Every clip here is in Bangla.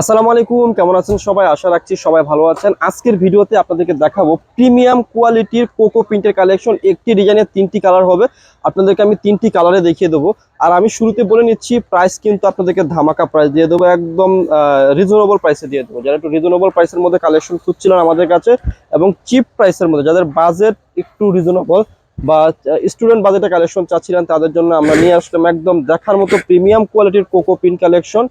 আসসালামু আলাইকুম, কেমন আছেন সবাই? আশা রাখছি সবাই ভালো আছেন। আজকের ভিডিওতে আপনাদেরকে দেখাবো প্রিমিয়াম কোয়ালিটির কোকো প্রিন্টের কালেকশন। একটি ডিজাইনের তিনটি কালার হবে। আপনাদেরকে আমি তিনটি কালারে দেখিয়ে দেবো। আর আমি শুরুতে বলে নিচ্ছি প্রাইস কিন্তু আপনাদেরকে ধামাকা প্রাইস দিয়ে দেবো। একদম রিজনেবল প্রাইসে দিয়ে দেবো। যারা একটু রিজনেবল প্রাইসের মধ্যে কালেকশন খুঁজছিলেন আমাদের কাছে, এবং চিপ প্রাইসের মধ্যে, যাদের বাজেট একটু রিজনেবল বা স্টুডেন্ট বাজেটে কালেকশন চাচ্ছিলেন তাদের জন্য আমরা নিয়ে আসলাম একদম দেখার মতো প্রিমিয়াম কোয়ালিটির কোকো প্রিন্ট কালেকশন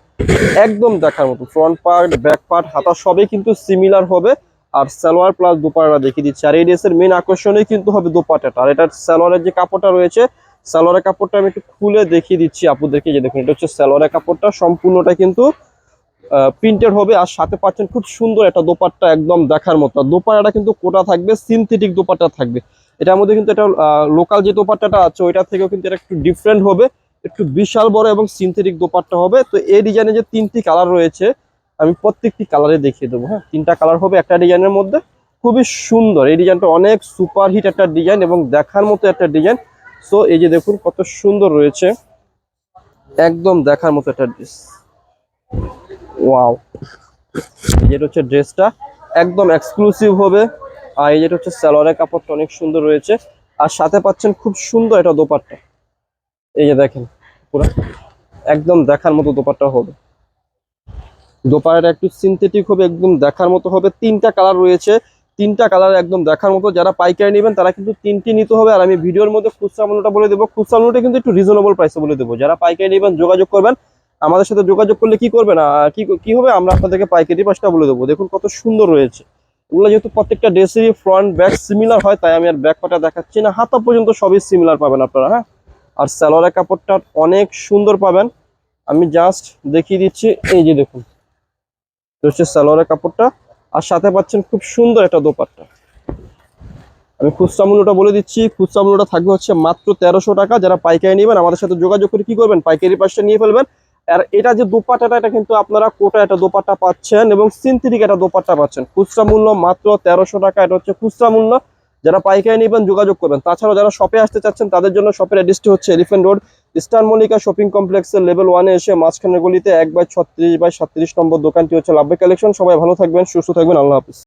একদম দেখার মতো ফ্রন্ট পার্ট ব্যাক পার্ট হাতা সবই কিন্তু সিমিলার হবে। আর সালোয়ার প্লাস দুপাটা দেখিয়ে দিচ্ছি। আর এই ড্রেসের মেন আকর্ষণই কিন্তু হবে দোপাট্টাটা আর এটার সালোয়ারের যে কাপড়টা রয়েছে, সালোয়ারের কাপড়টা আমি একটু খুলে দেখিয়ে দিচ্ছি আপুদেরকে যে দেখুন, এটা হচ্ছে সালোয়ারের কাপড়টা, সম্পূর্ণটা কিন্তু প্রিন্টেড হবে। আর সাথে পাচ্ছেন খুব সুন্দর একটা দোপাট্টা একদম দেখার মতো। দোপাট্টাটা কিন্তু কোটা থাকবে সিনথেটিক দোপাট্টা থাকবে। এটার মধ্যে কিন্তু এটা লোকাল যে দোপাট্টাটা আছে, ওইটা থেকেও কিন্তু এটা একটু ডিফারেন্ট হবে, একটু বিশাল বড় এবং সিনথেটিক দোপাট্টা হবে। তো এই ডিজাইনে যে তিনটি কালার রয়েছে, আমি প্রত্যেকটি কালারে দেখিয়ে দেবো হ্যাঁ? তিনটা কালার হবে একটা ডিজাইনের মধ্যে। খুবই সুন্দর। এই ডিজাইনটা অনেক সুপার হিট একটা ডিজাইন এবং দেখার মতো একটা ডিজাইন সো এই যে দেখুন, কত সুন্দর রয়েছে। একদম দেখার মতো একটা ড্রেস ওয়াও যেটা হচ্ছে ড্রেসটা একদম এক্সক্লুসিভ হবে। আর এই যেটা হচ্ছে সালোয়ারের কাপড়টা অনেক সুন্দর রয়েছে। আর সাথে পাচ্ছেন খুব সুন্দর এটা দোপাট্টা। এই যে দেখেন, পুরো একদম দেখার মতো দোপাট্টা হবে। দোপাট্টাটা একটু সিনথেটিক হবে, একদম দেখার মতো হবে। তিনটা কালার রয়েছে। তিনটা কালার একদম দেখার মতো। যারা পাইকারি নেবেন, তারা কিন্তু তিনটি নিতে হবে। আর আমি ভিডিওর মধ্যে খুচরা মূল্যটা বলে দেবো। খুচরা মূল্যটা কিন্তু একটু রিজনেবল প্রাইসে বলে দেবো। যারা পাইকারি নেবেন, যোগাযোগ করবেন। আমাদের সাথে যোগাযোগ করলে কি করবেন? কি কি হবে? আমরা আপনাদেরকে পাইকারি পাশটা বলে দেবো। দেখুন কত সুন্দর রয়েছে। এগুলো যেহেতু প্রত্যেকটা ড্রেসেরই ফ্রন্ট ব্যাক সিমিলার হয়, তাই আমি আর ব্যাক পাটা দেখাচ্ছি না। হাতা পর্যন্ত সবই সিমিলার পাবেন আপনারা হ্যাঁ? আর সালোয়ারের কাপড়টা অনেক সুন্দর পাবেন। আমি জাস্ট দেখিয়ে দিচ্ছি, এই যে দেখুন। সালোয়ারের কাপড়টা। আর সাথে পাচ্ছেন খুব সুন্দর একটা দোপাট্টা। আমি খুচরা মূল্যটা বলে দিচ্ছি। খুচরা মূল্যটা থাকবে হচ্ছে মাত্র তেরোশো টাকা। যারা পাইকারি নেবেন, আমাদের সাথে যোগাযোগ করে কি করবেন? পাইকারি পাশটা নিয়ে ফেলবেন। আর এটা যে দোপাট্টাটা এটা কিন্তু আপনারা কোটা একটা দোপাট্টা পাচ্ছেন এবং সিনথেটিক একটা দোপাট্টা পাচ্ছেন। খুচরা মূল্য মাত্র তেরোশো টাকা, এটা হচ্ছে খুচরা মূল্য। যারা পাইকারি নেবেন, যোগাযোগ করবেন। তাছাড়াও যারা শপে আসতে চাচ্ছেন, তাদের জন্য শপের অ্যাড্রেসটি হচ্ছে elephant road eastern Mallika shopping কমপ্লেক্সের লেভেল ওয়ানে এসে মাঝখানের গলিতে এক বাই ছত্রিশ বাই সাতত্রিশ নম্বর দোকানটি হচ্ছে লাভবে কালেকশন সবাই ভালো থাকবেন, সুস্থ থাকবেন। আল্লাহ হাফিজ।